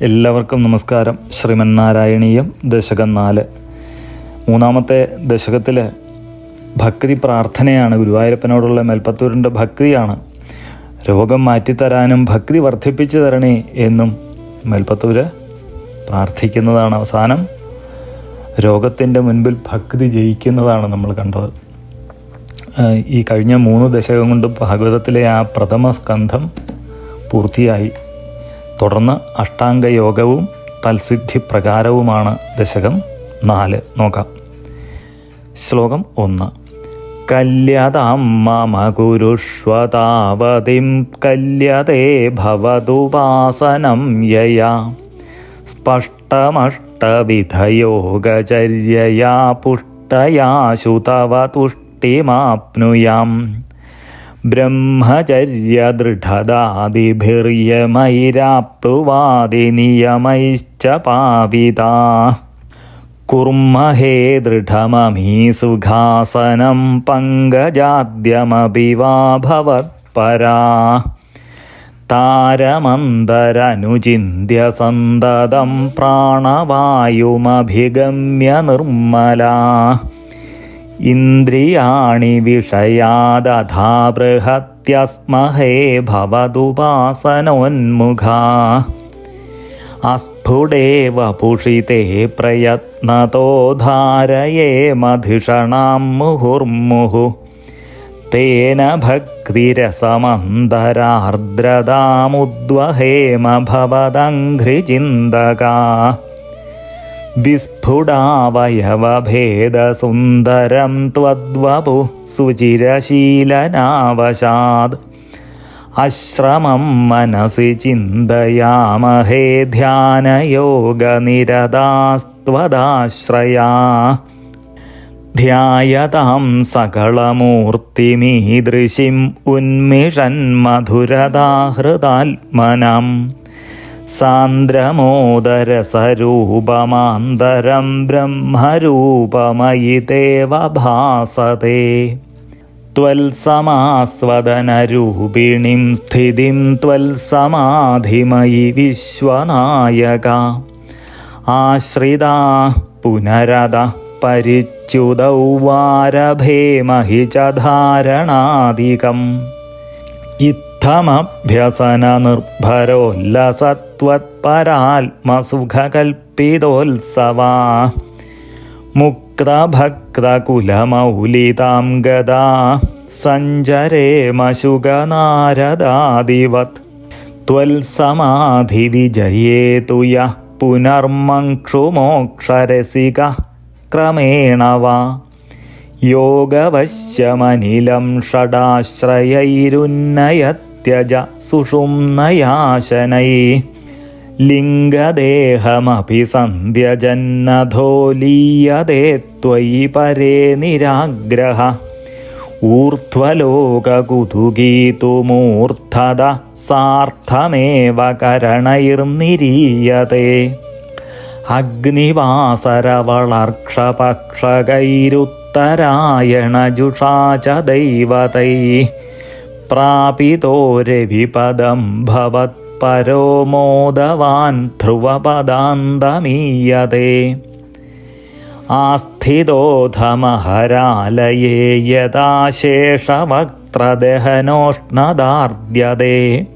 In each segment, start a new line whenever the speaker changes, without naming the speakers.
എല്ലാവർക്കും നമസ്കാരം. ശ്രീമന്നാരായണീയം ദശകം നാല്. മൂന്നാമത്തെ ദശകത്തിലെ ഭക്തി പ്രാർത്ഥനയാണ് ഗുരുവായൂരപ്പനോടുള്ള മേൽപ്പത്തൂരിന്റെ ഭക്തിയാണ്. രോഗം മാറ്റിത്തരാനും ഭക്തി വർദ്ധിപ്പിച്ചു തരണേ എന്നും മേൽപ്പത്തൂര് പ്രാർത്ഥിക്കുന്നതാണ് അവസാനം. രോഗത്തിന്റെ മുൻപിൽ ഭക്തി ജയിക്കുന്നതാണ് നമ്മൾ കണ്ടത്. ഈ കഴിഞ്ഞ മൂന്ന് ദശകം കൊണ്ട് ഭാഗവതത്തിലെ ആ പ്രഥമ സ്കന്ധം പൂർത്തിയായി. തുടർന്ന് അഷ്ടാംഗയോഗവും തൽസിദ്ധി പ്രകാരവുമാണ് ദശകം നാല്. നോക്കാം. ശ്ലോകം ഒന്ന്. കല്യതാം മമ ഗുരുഷ്വതാവതിം കല്യതേ ഭവതുപാസനം യയാ. സ്പഷ്ടമഷ്ടവിധയോഗചര്യയാ പുഷ്ടയാ ശുതവ തുഷ്ടിമാപ്നുയാം. ബ്രഹ്മചര്യദൃഢദാദിഭിർയമൈരാപ്തുവാദിനിയമൈശ്ച പാവിതാ. കുർമ്മഹേ ദൃഢമമീ സുഖാസനം പങ്കജാദ്യമപി വാ ഭവത്പരാ താരമന്തരനുചിന്യ സന്തതം പ്രാണവായുമഭിഗമ്യ നിർമ്മലാ ഇന്ദ്രിയാണി വിഷയാദധാ ബൃഹത്യസ്മഹേ ഭവതുപാസനോന്മുഖാ. അസ്ഫുടേവ പുഷിതേ പ്രയത്നതോ ധാരയേ മധിഷണാം മുഹുർമുഹു. തേന ഭക്തിരസമന്തരാർദ്രതാമുദ്വഹേമ ഭവദഘ്രിചിന്തകാ. വിസ്ഫുടാവയവഭേദസുന്ദരം ത്വദ്വപു സുചിരശീലനാവശാദ്. അശ്രമം മനസി ചിന്തയാമഹേ ധ്യാനയോഗനിരതാസ്ത്വദാശ്രയാ. ധ്യായതാം സകളമൂർത്തിമീദൃശിം ഉന്മിഷൻ മധുരതാഹൃതാത്മനം സാന്ദ്രമോദരസരൂപമാന്തരം ബ്രഹ്മരൂപമയി ദേവഭാസതേ ത്വൽസമാസ്വദനരൂപിണിം സ്ഥിതിം ത്വൽസമാധിമയി വിശ്വനായക. ആശ്രിതാ പുനരത പരിച്യുതൗ വാരഭേമഹി ധമാഭ്യസന നിർഭരോല്ലാസത്വത്പരാത്മസുഖകൽപ്പിതോത്സവാ മുക്തഭക്തകുലമൗലിതാം ഗതാ സഞ്ചരേമശുഗനാരദാദിവത് ത്വൽസമാധിവിജയേതു യഃ പുനർമക്ഷുമോക്ഷരസിക. ക്രമേണ വാ. യോഗവശ്യമനിലം ഷടാശ്രയൈരുന്നയത് ത്യജ സുഷുമ്നയാശനൈ. ലിംഗദേഹമഭി സന്ധ്യജന്നധോ ലീയതേ ത്വയി പരേ നിരാഗ്രഹ. ഊർധ്വലോകകുതുകീതുമൂർധത സാർത്ഥമേവ കരണൈർനിരീയതേ അഗ്നിവാസരവളർക്ഷപക്ഷകൈരുത്തരായണജുഷാ ച ദൈവതൈ. പ്രാപിതോ രവിപദം ഭവത് പരോമോദവാൻ ധ്രുവപദാന്തമീയതേ. ആസ്ഥിതോധമഹരാലയേ യഥാശേഷവക്ത്രദഹനോഷ്ണദാർദ്യതേ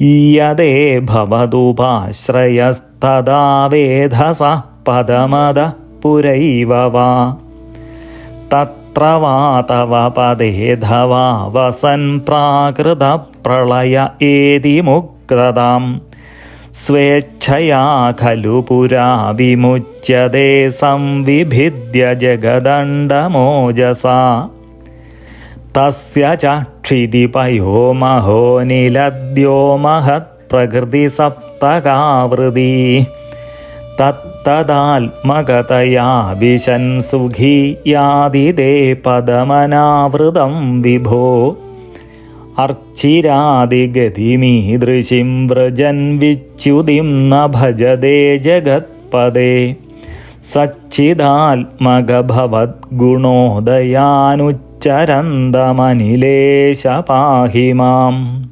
ഈയതേ ഭവതുപാശ്രയസ്തദാ വേധസഃ പദമദ പുരൈവ തത് ത്രവാതവപദേധവാവസൻ പ്രാകൃത പ്രളയ ഏതി മുക്തതാം. സ്വേച്ഛയാ ഖലു പുരാ വിമുച്യതേ സംവിഭിദ്യ ജഗദണ്ഡമോജസാ. തസ്യ ചക്ഷിതിപയോ മഹോനിലദ്യോ മഹത് പ്രകൃതി സപ്തകാവൃതി. തത് തദാത്മകതയാ വിശൻസുഖി യാതിദേ പദമനാവൃതം വിഭോ. അർച്ചിരാതിഗതിമീദൃശിം വ്രജൻ വിച്യുതിം ന ഭജതേ ജഗത്പദേ. സച്ചിദാത്മകഭവദ്ഗുണോദയാനുച്ചരന്തമനിലേശ പാഹി മാം.